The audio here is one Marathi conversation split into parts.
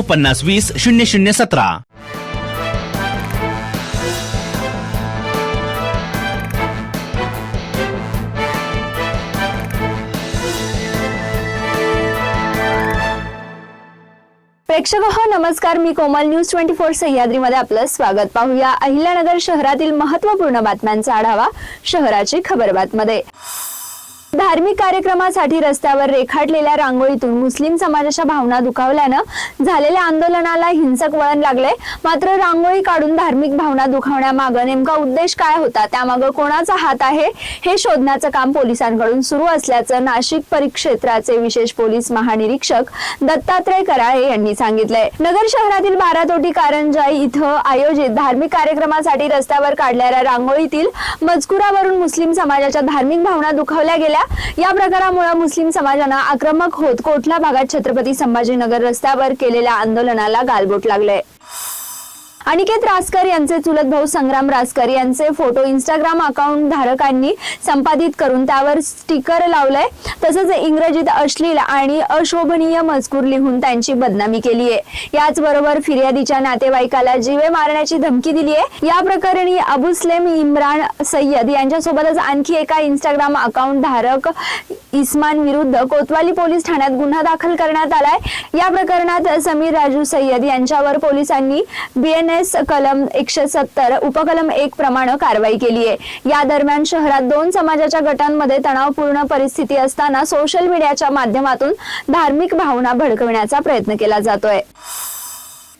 पन्नास वीस शून्य शून्य सतरा. प्रेक्षक हो नमस्कार. मी कोमल न्यूज ट्वेंटी फोर सह्याद्रीमध्ये आपलं स्वागत. पाहूया अहिल्यानगर शहरातील महत्त्वपूर्ण बातम्यांचा आढावा शहराची खबरबातमध्ये धार्मिक कार्यक्रमासाठी रस्त्यावर रेखाटलेल्या रांगोळीतून मुस्लिम समाजाच्या भावना दुखावल्यानं झालेल्या आंदोलनाला हिंसक वळण लागले मात्र रांगोळी काढून धार्मिक भावना दुखावण्यामागं नेमका उद्देश काय होता? त्यामागं कोणाचा हात आहे? हे शोधण्याचं काम पोलिसांकडून सुरू असल्याचं नाशिक परिक्षेत्राचे विशेष पोलीस महानिरीक्षक दत्तात्रय कराळे यांनी सांगितलंय. नगर शहरातील बारातोटी कारंजाई इथं आयोजित धार्मिक कार्यक्रमासाठी रस्त्यावर काढलेल्या रांगोळीतील मजकुरावरून मुस्लिम समाजाच्या धार्मिक भावना दुखावल्या गेल्या. या प्रकारामुळे मुस्लिम समाजानं आक्रमक होत कोटला भागात छत्रपती संभाजीनगर रस्त्यावर केलेल्या आंदोलनाला गालबोट लागलंय. अनिकेत रासकर यांचे चुलत भाऊ संग्राम रासकर यांचे फोटो इंस्टाग्राम अकाउंट धारकांनी संपादित करून त्यावर स्टिकर लावलंय. तसंच इंग्रजीत अश्लील आणि अशोभनीय मजकूर लिहून त्यांची बदनामी केली आहे. याचबरोबर फिर्यादीच्या नातेवाईकाला जीवे मारण्याची धमकी दिली आहे. या प्रकरणी अबुस्लेम इम्रान सय्यद यांच्यासोबतच आणखी एका इंस्टाग्राम अकाउंट धारक इस्मान विरुद्ध कोतवाली पोलीस ठाण्यात गुन्हा दाखल करण्यात आलाय. या प्रकरणात समीर राजू सय्यद यांच्यावर पोलिसांनी बीएनएस कलम एकशे सत्तर उपकलम एक प्रमाणे कारवाई केली आहे. या दरम्यान शहरात दोन समाजाच्या गटांमध्ये तणावपूर्ण परिस्थिती असताना सोशल मीडियाच्या माध्यमातून धार्मिक भावना भडकवण्याचा प्रयत्न केला जातोय.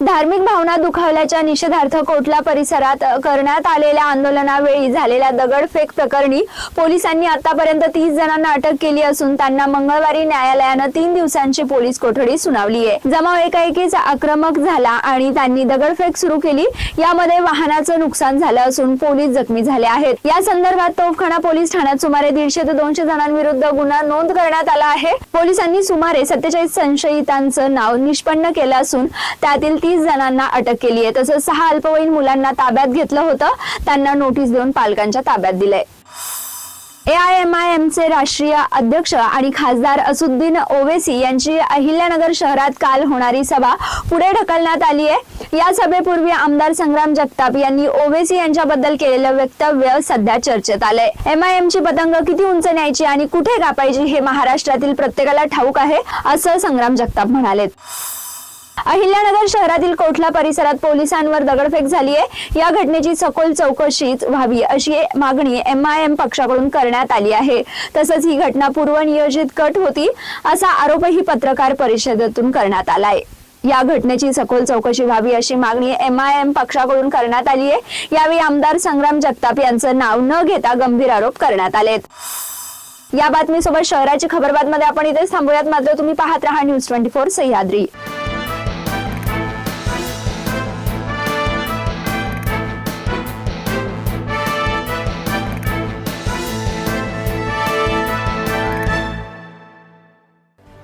धार्मिक भावना दुखावल्याच्या निषेधार्थ कोटला परिसरात करण्यात आलेल्या आंदोलनावेळी झालेल्या दगडफेक प्रकरणी पोलिसांनी आतापर्यंत तीस जणांना अटक केली असून त्यांना मंगळवारी न्यायालयानं तीन दिवसांची पोलीस कोठडी सुनावली आहे. जमाव एकाएकीच आक्रमक झाला आणि त्यांनी दगडफेक सुरू केली. यामध्ये वाहनाचं नुकसान झालं असून पोलीस जखमी झाले आहेत. या संदर्भात तोफखाना पोलीस ठाण्यात सुमारे दीडशे ते दोनशे जणांविरुद्ध गुन्हा नोंद करण्यात आला आहे. पोलिसांनी सुमारे सत्तेचाळीस संशयितांचं नाव निष्पन्न केलं असून त्यातील तीस जणांना अटक केली आहे. तसंच सहा अल्पवयीन मुलांना ताब्यात घेतलं होतं. त्यांना नोटीस देऊन पालकांच्या ताब्यात दिलंय. एआयएमआयएमचे राष्ट्रीय अध्यक्ष आणि खासदार असुद्दीन ओवेसी यांची अहिल्यानगर शहरात काल होणारी सभा पुढे ढकलण्यात आली आहे. या सभेपूर्वी आमदार संग्राम जगताप यांनी ओवेसी यांच्याबद्दल केलेलं वक्तव्य सध्या चर्चेत आलंय. एमआयएम ची पतंग किती उंच न्यायची आणि कुठे कापायची हे महाराष्ट्रातील प्रत्येकाला ठाऊक आहे असं संग्राम जगताप म्हणाले अहिल्यानगर शहरातील कोठला परिसरात पोलिसांवर दगडफेक झाली आहे या घटनेची सखोल चौकशीच व्हावी अशी मागणी एम आय एम पक्षाकडून करण्यात आली आहे. तसंच ही घटना पूर्वनियोजित कट होती असा आरोपही पत्रकार परिषदेतून करण्यात आलाय. या घटनेची सखोल चौकशी व्हावी अशी मागणी एम आय एम पक्षाकडून करण्यात आली आहे यावेळी आमदार संग्राम जगताप यांचं नाव न घेता गंभीर आरोप करण्यात आलेत. या बातमीसोबत शहराची खबरबातमध्ये आपण इथेच थांबूयात. मात्र तुम्ही पाहत राहा न्यूज ट्वेंटी फोर सह्याद्री.